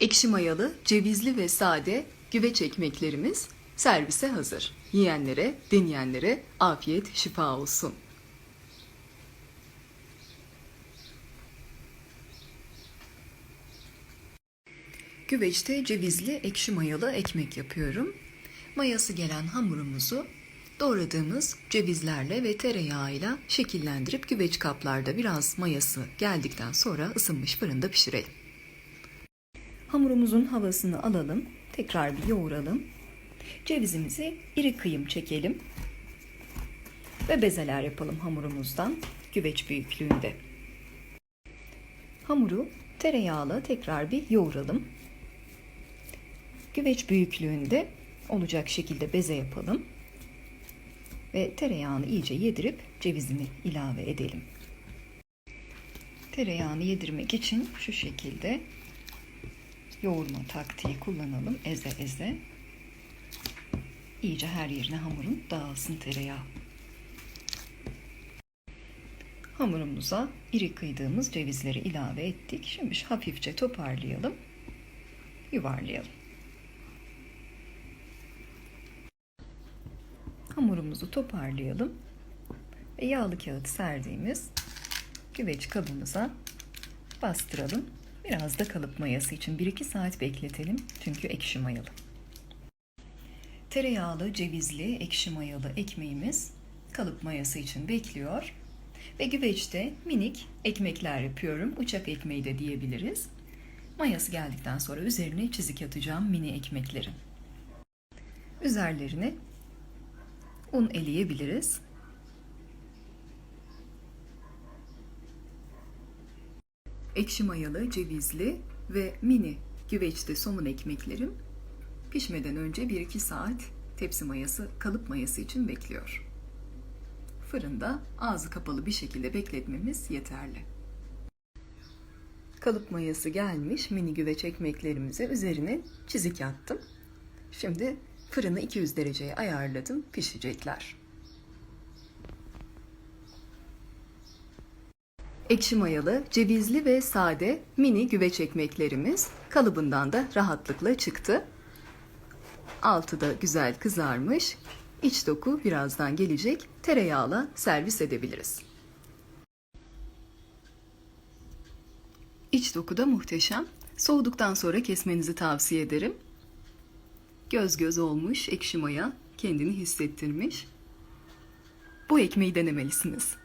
Ekşi mayalı, cevizli ve sade güveç ekmeklerimiz servise hazır. Yiyenlere, deneyenlere afiyet şifa olsun. Güveçte cevizli ekşi mayalı ekmek yapıyorum. Mayası gelen hamurumuzu doğradığımız cevizlerle ve tereyağıyla şekillendirip güveç kaplarda biraz mayası geldikten sonra ısınmış fırında pişirelim. Hamurumuzun havasını alalım. Tekrar bir yoğuralım. Cevizimizi iri kıyım çekelim. Ve bezeler yapalım hamurumuzdan güveç büyüklüğünde. Hamuru tereyağla tekrar bir yoğuralım. Güveç büyüklüğünde olacak şekilde beze yapalım. Ve tereyağını iyice yedirip cevizini ilave edelim. Tereyağını yedirmek için şu şekilde yoğurma taktiği kullanalım. Eze eze. İyice her yerine hamurun dağılsın tereyağı. Hamurumuza iri kıydığımız cevizleri ilave ettik. Şimdi hafifçe toparlayalım. Yuvarlayalım. Hamurumuzu toparlayalım. Ve yağlı kağıt serdiğimiz güveç kabımıza bastıralım. Biraz da kalıp mayası için 1-2 saat bekletelim. Çünkü ekşi mayalı. Tereyağlı, cevizli, ekşi mayalı ekmeğimiz kalıp mayası için bekliyor. Ve güveçte minik ekmekler yapıyorum. Uçak ekmeği de diyebiliriz. Mayası geldikten sonra üzerine çizik atacağım mini ekmeklerin. Üzerlerine un eleyebiliriz. Ekşi mayalı, cevizli ve mini güveçte somun ekmeklerim pişmeden önce 1-2 saat tepsi mayası, kalıp mayası için bekliyor. Fırında ağzı kapalı bir şekilde bekletmemiz yeterli. Kalıp mayası gelmiş mini güveç ekmeklerimize üzerine çizik attım. Şimdi fırını 200 dereceye ayarladım. Pişecekler. Ekşi mayalı, cevizli ve sade mini güveç ekmeklerimiz kalıbından da rahatlıkla çıktı. Altı da güzel kızarmış. İç doku birazdan gelecek. Tereyağla servis edebiliriz. İç doku da muhteşem. Soğuduktan sonra kesmenizi tavsiye ederim. Göz göz olmuş ekşi maya kendini hissettirmiş. Bu ekmeği denemelisiniz.